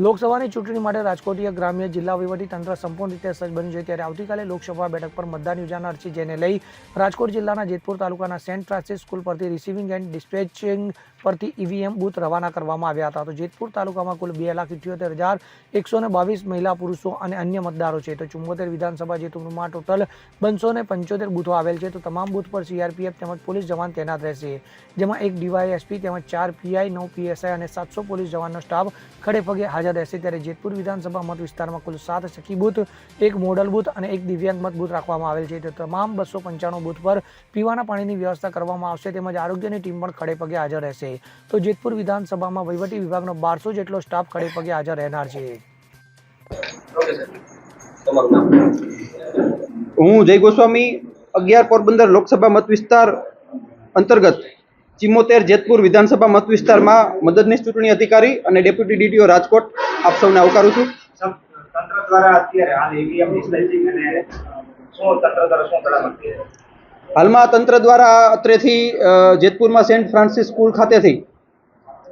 લોકસભાની ચૂંટણી માટે રાજકોટીય ગ્રામ્ય જિલ્લા તંત્ર સંપૂર્ણ રીતે સજ્જ બન્યું છે. ત્યારે આવતીકાલે લોકસભા બેઠક પર મતદાન યોજાનાર છે, જેને લઈ રાજકોટ જિલ્લાના જેતપુર તાલુકાના સેન્ટ ફ્રાન્સિસ સ્કૂલ પરથી રિસીવિંગ એન્ડ ડિસ્પેચિંગ પરથી ઈવીએમ બૂથ રવાના કરવામાં આવ્યા હતા. તો જેતપુર તાલુકામાં કુલ બે લાખ ઇઠ્યોતેર હજાર એકસો ને બાવીસ મહિલા, પુરુષો અને અન્ય મતદારો છે. તો ચુમ્મોતેર વિધાનસભા જેતપુરમાં ટોટલ બસો ને પંચોતેર બૂથો આવેલ છે. તો તમામ બૂથ પર સીઆરપીએફ તેમજ પોલીસ જવાન તૈનાત રહેશે. જેમાં એક ડીવાયએસપી તેમજ ચાર પીઆઈ, નવ પીએસઆઈ અને સાતસો પોલીસ જવાનનો સ્ટાફ ખડે પગે હાજર રહેશે ત્યારે જેતપુર વિધાનસભા મત વિસ્તારમાં કુલ સાત સખી બૂથ એક મોડલ બૂથ અને એક દિવ્યાંગ મત બૂથ રાખવામાં આવેલ છે. તો તમામ બસો પંચાણું બૂથ પર પીવાના પાણીની વ્યવસ્થા કરવામાં આવશે તેમજ આરોગ્યની ટીમ પણ ખડે પગે હાજર રહેશે. તો જેતપુર વિધાનસભામાં વહીવટી વિભાગનો બારસો જેટલો સ્ટાફ ખડે પગે હાજર રહેનાર છે. ઓકે સર તમારું નામ? હું જય ગોસ્વામી અગિયાર પોરબંદર લોકસભા મત વિસ્તાર અંતર્ગત ચિમ્મોતેર જેતપુર વિધાનસભા મત વિસ્તારમાં મદદનીશ ચૂંટણી અધિકારી અને ડેપ્યુટી ડીટીઓ રાજકોટ આપ સૌને આવકારું છું. તંત્ર દ્વારા અત્યારે હાલ ઈવીએમ ડિસ્પેચિંગ અને શું તંત્ર દ્વારા શું કરવામાં છે? હાલમાં તંત્ર દ્વારા અત્રેથી જેતપુરમાં સેન્ટ ફ્રાન્સિસ સ્કૂલ ખાતેથી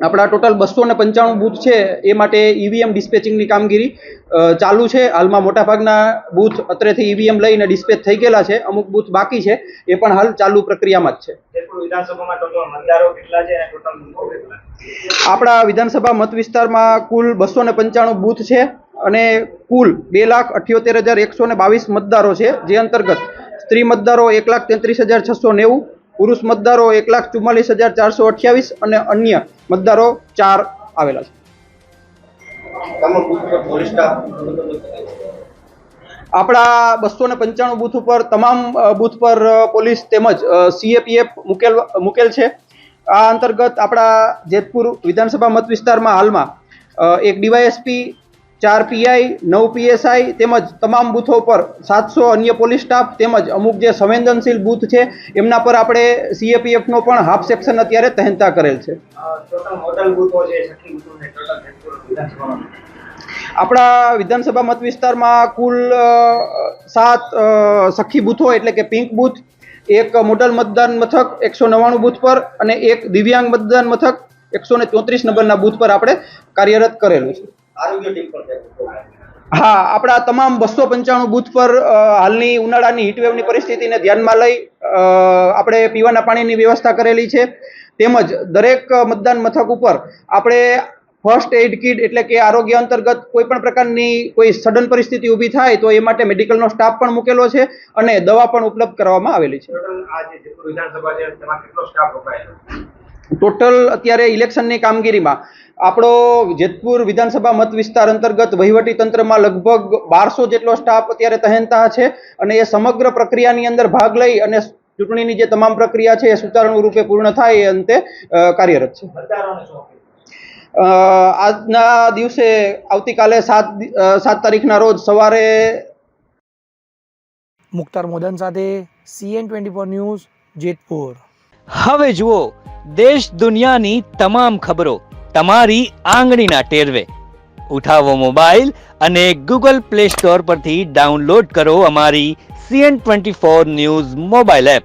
આપણા ટોટલ બસો ને પંચાણું બૂથ છે એ માટે ઈવીએમ ડિસ્પેચિંગની કામગીરી ચાલુ છે. હાલમાં મોટાભાગના બૂથ અત્રેથી ઈવીએમ લઈને ડિસ્પેચ થઈ ગયેલા છે. અમુક બૂથ બાકી છે. એ પણ હાલ ચાલુ પ્રક્રિયામાં જ છે. જેતપુર વિધાનસભામાં ટોટલ મતદારો કેટલા છે અને ટોટલ બૂથો કેટલા? આપણા વિધાનસભા મત વિસ્તારમાં કુલ બસો ને પંચાણું બૂથ છે અને કુલ બે લાખ અઠ્યોતેર હજાર એકસો ને બાવીસ મતદારો છે જે અંતર્ગત સ્ત્રી મતદારો એક લાખ તેત્રીસ હજાર છસો નેવું પુરુષ મતદારો એક લાખ ચુમ્માલીસ હજાર ચારસો અઠ્યાવીસ અને અન્ય મતદારો ચાર આવેલા છે તમામ બૂથ પર પોલીસ સ્ટાફ આપણા બસો ને પંચાણું બૂથ ઉપર, તમામ બૂથ પર પોલીસ તેમજ સીએપીએફ મૂકેલ મૂકેલ છે. આ અંતર્ગત આપણા જેતપુર વિધાનસભા મત વિસ્તારમાં હાલમાં એક ડીવાયએસપી, ચાર પીઆઈ નવ પીએસઆઈ તેમજ તમામ બૂથો પર સાતસો અન્ય પોલીસ સ્ટાફ તેમજ અમુક જે સંવેદનશીલ બૂથ છે, એમના પર આપણે સીએપીએફનો પણ હાફ સેક્શન અત્યારે તહેનતા કરેલ છે. આપણા વિધાનસભા મત વિસ્તારમાં કુલ સાત સખી બૂથો એટલે કે પિંક બૂથ એક મોડલ મતદાન મથક એકસો નવ્વાણું બૂથ પર અને એક દિવ્યાંગ મતદાન મથક એકસો ને ચોત્રીસ નંબરના બૂથ પર આપણે કાર્યરત કરેલું છે. હા આપણા તમામ બસો પંચાણું બૂથ પર હાલની ઉનાળાની હીટવેવની પરિસ્થિતિને ધ્યાનમાં લઈ આપણે પીવાના પાણીની વ્યવસ્થા કરેલી છે તેમજ દરેક મતદાન મથક ઉપર આપણે ફર્સ્ટ એડ કિટ એટલે કે આરોગ્ય અંતર્ગત કોઈ પણ પ્રકારની કોઈ સડન પરિસ્થિતિ ઊભી થાય તો એ માટે મેડિકલનો સ્ટાફ પણ મૂકેલો છે અને દવા પણ ઉપલબ્ધ કરવામાં આવેલી છે. ટોટલ અત્યારે ઇલેક્શનની કામગીરીમાં આપણો જેતપુર વિધાનસભા મત વિસ્તાર અંતર્ગત વહીવટી તંત્રમાં લગભગ બારસો જેટલો સ્ટાફ અત્યારે તહેનતા છે અને એ સમગ્ર પ્રક્રિયાની અંદર ભાગ લઈ અને ચૂંટણીની જે તમામ પ્રક્રિયા છે એ સુચારુ રૂપે પૂર્ણ થાય એ અંતે કાર્યરત છે. આજના દિવસે આવતીકાલે સાત સાત તારીખના રોજ સવારે મુક્તાર મોદન સાથે CN twenty four news Jetpur. હવે જુઓ દેશ દુનિયાની તમામ ખબરો તમારી આંગળીના ટેરવે. ઉઠાવો મોબાઈલ અને ગૂગલ પ્લે સ્ટોર પરથી ડાઉનલોડ કરો અમારી CN twenty four news mobile app.